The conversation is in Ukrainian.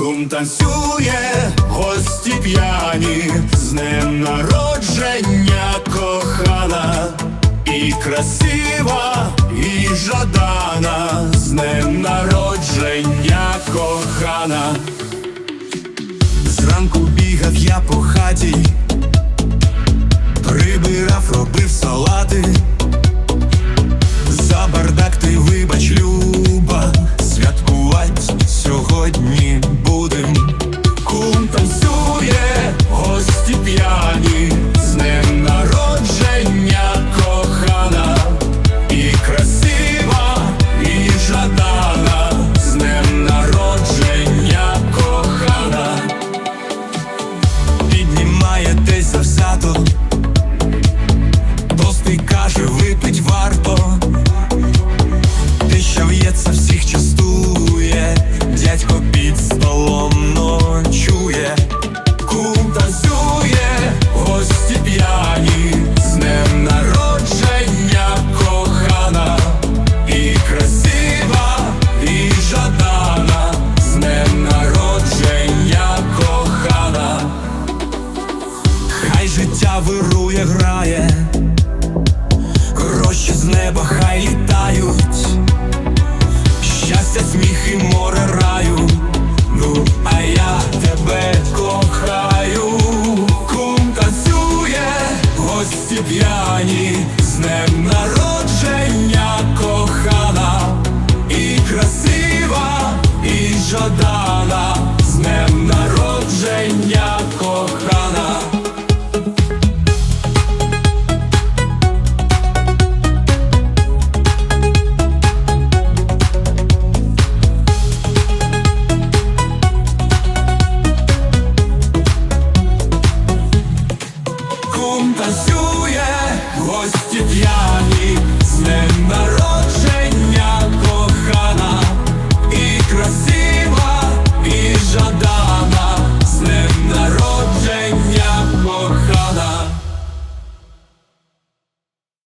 Кум танцює, гості п'яні, з днем народження кохана, і красива, і жадана, з днем народження кохана. Зранку sei sassato вирує, грає. Гроші з неба хай літають, щастя, сміх і море раю. Ну, а я тебе кохаю, кум танцює, гості п'яні, з днем народження кохана, і красива, і жадана, з днем народження кохана. Кум танцює, гості п'яні, з ним народження